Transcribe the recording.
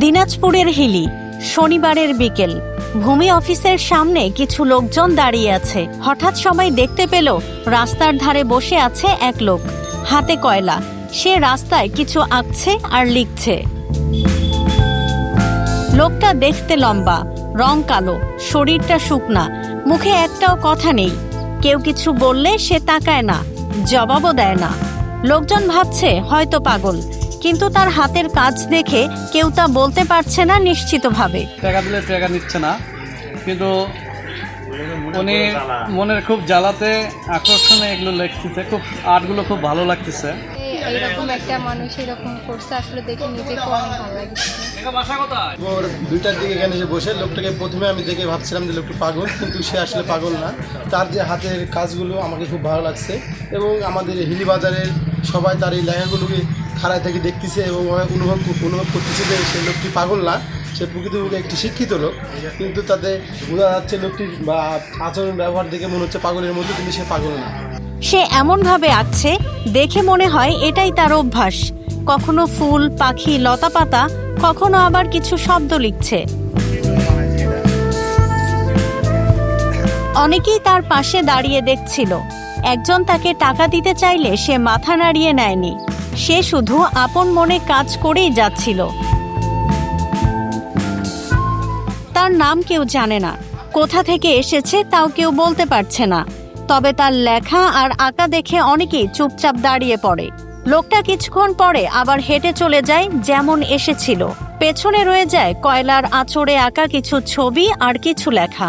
দিনাজপুরের হিলি, শনিবারের বিকেল। ভূমি অফিসের সামনে কিছু লোকজন দাঁড়িয়ে আছে। হঠাৎ সবাই দেখতে পেল, রাস্তার ধারে বসে আছে এক লোক। হাতে কয়লা। সে রাস্তায় কিছু আঁকছে আর লিখছে। লোকটা দেখতে লম্বা, রং কালো, শরীরটা শুকনা, মুখে একটাও কথা নেই। কেউ কিছু বললে সে তাকায় না, জবাবও দেয় না। লোকজন ভাবছে, হয়তো পাগল। কিন্তু তার হাতের কাজ দেখে কেউ তা বলতে পারছে না নিশ্চিতভাবে। টাকা দিলে টাকা নিচ্ছে না। কিন্তু উনি মনের খুব জ্বালাতে আকর্ষণে এগুলো লিখতেছে। খুব আর্টগুলো খুব ভালো লাগতেছে। এইরকম একটা মানুষ এরকম করছে আসলে দেখে নিজেকে অনেক ভালো লাগছে। দুইটার দিকে এখানে এসে বসে লোকটাকে প্রথমে আমি দেখে ভাবছিলাম যে লোকটা পাগল কিন্তু সে আসলে পাগল না। তার যে হাতের কাজগুলো আমাকে খুব ভালো লাগছে এবং আমাদের হিলি বাজারের সবাই তার এই লেখাগুলোকে খাড়ায় থেকে দেখতেছে এবং অনুভব অনুভব করতেছে যে সে লোকটি পাগল না, সে প্রকৃতপক্ষে একটি শিক্ষিত লোক। কিন্তু তাতে বোঝা যাচ্ছে লোকটির আচরণ, ব্যবহার দেখে মনে হচ্ছে পাগলের মধ্যে কিন্তু সে পাগল না। সে এমনভাবে আঁকছে, দেখে মনে হয় এটাই তার অভ্যাস। কখনো ফুল, পাখি, লতাপাতা, কখনো আবার কিছু শব্দ লিখছে। অনেকেই তার পাশে দাঁড়িয়ে দেখছিল। একজন তাকে টাকা দিতে চাইলে সে মাথা নাড়িয়ে নেয়নি। সে শুধু আপন মনে কাজ করেই যাচ্ছিল। তার নাম কেউ জানে না। কোথা থেকে এসেছে তাও কেউ বলতে পারছে না। তবে তার লেখা আর আঁকা দেখে অনেকেই চুপচাপ দাঁড়িয়ে পড়ে। লোকটা কিছুক্ষণ পরে আবার হেঁটে চলে যায় যেমন এসেছিল। পেছনে রয়ে যায় কয়লার আঁচড়ে আঁকা কিছু ছবি আর কিছু লেখা।